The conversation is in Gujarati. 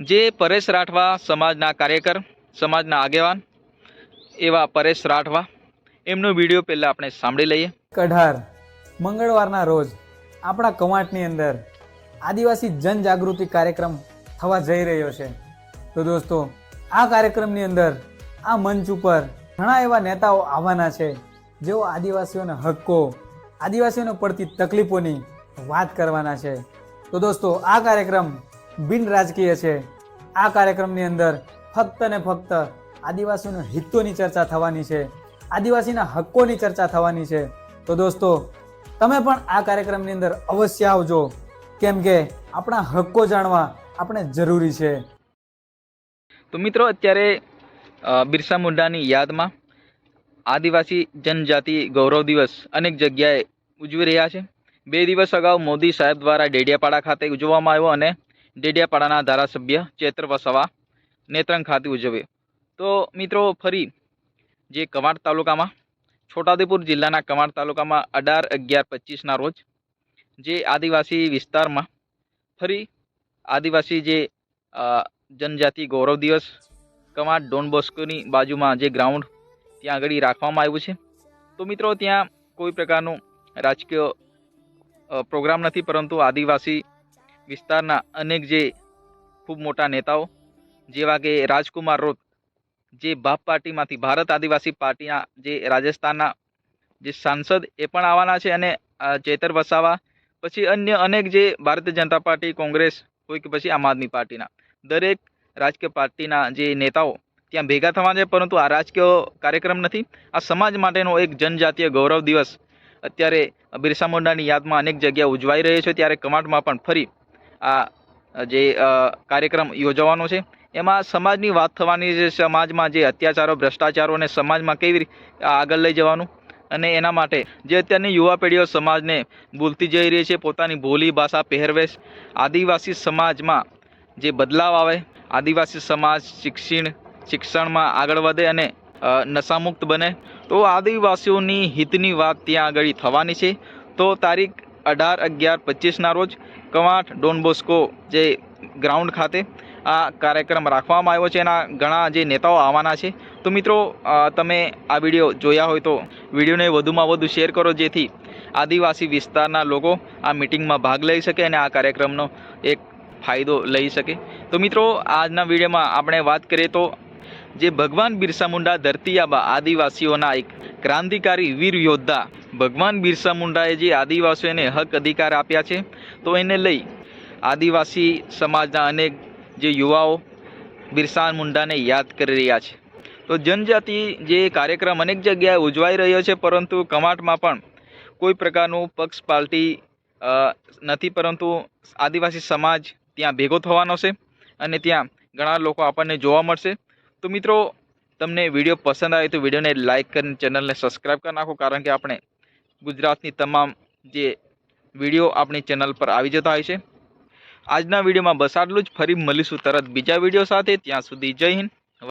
જે પરેશ રાઠવા સમાજના કાર્યકર, સમાજના આગેવાન, એવા પરેશ રાઠવા, એમનો વીડિયો પહેલાં આપણે સાંભળી લઈએ. કઢાર, મંગળવારના રોજ આપણા કવાંટની અંદર આદિવાસી જનજાગૃતિ કાર્યક્રમ થવા જઈ રહ્યો છે. તો દોસ્તો, આ કાર્યક્રમની અંદર આ મંચ ઉપર ઘણા એવા નેતાઓ આવવાના છે, જેઓ આદિવાસીઓના હક્કો, આદિવાસીઓને પડતી તકલીફોની વાત કરવાના છે. તો દોસ્તો, આ કાર્યક્રમ બિન રાજકીય છે. આ કાર્યક્રમની અંદર ફક્ત ને ફક્ત આદિવાસીઓના હિતોની ચર્ચા થવાની છે. આદિવાસીના હક્કોની ચર્ચા થવાની છે. તો દોસ્તો, તમે પણ આ કાર્યક્રમની અંદર અવશ્ય આવજો. કેમ કે આપણા હક્કો જાણવા આપણે જરૂરી છે. તો મિત્રો, અત્યારે બિરસા મુંડાની યાદમાં આદિવાસી જનજાતિ ગૌરવ દિવસ અનેક જગ્યાએ ઉજવી રહ્યા છે. બે દિવસ અગાઉ મોદી સાહેબ દ્વારા ડેડિયાપાડા ખાતે ઉજવવામાં આવ્યો અને ડેડિયાપાડાના ધારાસભ્ય ચેત્ર વસાવા નેત્રંગ ખાતે ઉજવ્યો. તો મિત્રો ફરી જે કવાંટ તાલુકામાં, છોટાઉદેપુર જિલ્લાના કવાંટ તાલુકામાં અઢાર અગિયાર પચીસના રોજ જે આદિવાસી વિસ્તારમાં ફરી આદિવાસી જે જનજાતિ ગૌરવ દિવસ કવાંટ ડોન બોસ્કોની બાજુમાં જે ગ્રાઉન્ડ ત્યાં આગળ રાખવામાં આવ્યું છે. તો મિત્રો ત્યાં કોઈ પ્રકારનું રાજકીય પ્રોગ્રામ નથી, પરંતુ આદિવાસી વિસ્તારના અનેક જે ખૂબ મોટા નેતાઓ, જેવા કે રાજકુમાર રોત જે બાપ પાર્ટીમાંથી ભારત આદિવાસી પાર્ટીના જે રાજસ્થાનના જે સાંસદ એ પણ આવવાના છે અને ચેતર વસાવા, પછી અન્ય અનેક જે ભારતીય જનતા પાર્ટી, કોંગ્રેસ હોય કે પછી આમ આદમી પાર્ટીના. દરેક રાજકીય પાર્ટીના જે નેતાઓ ત્યાં ભેગા થવાના છે, પરંતુ આ રાજકીય કાર્યક્રમ નથી. આ સમાજ માટેનો એક જનજાતીય ગૌરવ દિવસ અત્યારે બિરસા મુંડાની યાદમાં અનેક જગ્યા ઉજવાઈ રહ્યો છે. ત્યારે કમાટમાં પણ ફરી આ જે કાર્યક્રમ યોજવાનો છે, એમાં સમાજની વાત થવાની છે સમાજમાં જે અત્યાચારો, ભ્રષ્ટાચારો અને સમાજમાં કેવી રીતે આગળ લઈ જવાનું અને એના માટે જે અત્યારની યુવા પેઢીઓ સમાજને ભૂલતી જઈ રહી છે, પોતાની બોલી ભાષા પહેરવેશ આદિવાસી સમાજમાં જે બદલાવ આવે, આદિવાસી સમાજ શિક્ષણ, શિક્ષણમાં આગળ વધે અને નશામુક્ત બને, તો આદિવાસીઓની હિતની વાત ત્યાં આગળ થવાની છે. તો તારીખ અઢાર અગિયાર પચીસના રોજ કવાંટ ડોનબોસ્કો જે ગ્રાઉન્ડ ખાતે આ કાર્યક્રમ રાખવામાં આવ્યો છે. એના ઘણા જે નેતાઓ આવવાના છે. તો મિત્રો તમે આ વીડિયો જોયા હોય તો વિડીયોને વધુમાં વધુ શેર કરો, જેથી આદિવાસી વિસ્તારના લોકો આ મિટિંગમાં ભાગ લઈ શકે અને આ કાર્યક્રમનો એક ફાયદો લઈ શકે. તો મિત્રો, આજના વિડીયોમાં આપણે વાત કરીએ તો જે ભગવાન બિરસા મુંડા આબા આદિવાસીઓના એક ક્રાંતિકારી વીર યોદ્ધા ભગવાન બિરસા મુંડાએ જે આદિવાસીઓને હક અધિકાર આપ્યા છે, તો એને લઈ આદિવાસી સમાજના અનેક જે યુવાઓ બિરસા મુંડાને યાદ કરી રહ્યા છે. તો જનજાતિ જે કાર્યક્રમ અનેક જગ્યાએ ઉજવાઈ રહ્યો છે, પરંતુ કમાટમાં પણ કોઈ પ્રકારનું પક્ષ પાર્ટી નથી, પરંતુ આદિવાસી સમાજ ત્યાં ભેગો થવાનો છે અને ત્યાં ઘણા લોકો આપણને જોવા મળશે. તો મિત્રો, તમને વીડિયો પસંદ આવે તો વિડીયોને લાઇક કરીને ચેનલને સબસ્ક્રાઈબ કરી નાખો, કારણ કે આપણે ગુજરાતની તમામ જે વીડિયો આપણી ચેનલ પર આવી જતા હોય છે. આજના વિડીયોમાં બસ આટલું જ. ફરી મળીશું તરત બીજા વીડિયો સાથે. ત્યાં સુધી જય હિન્દ.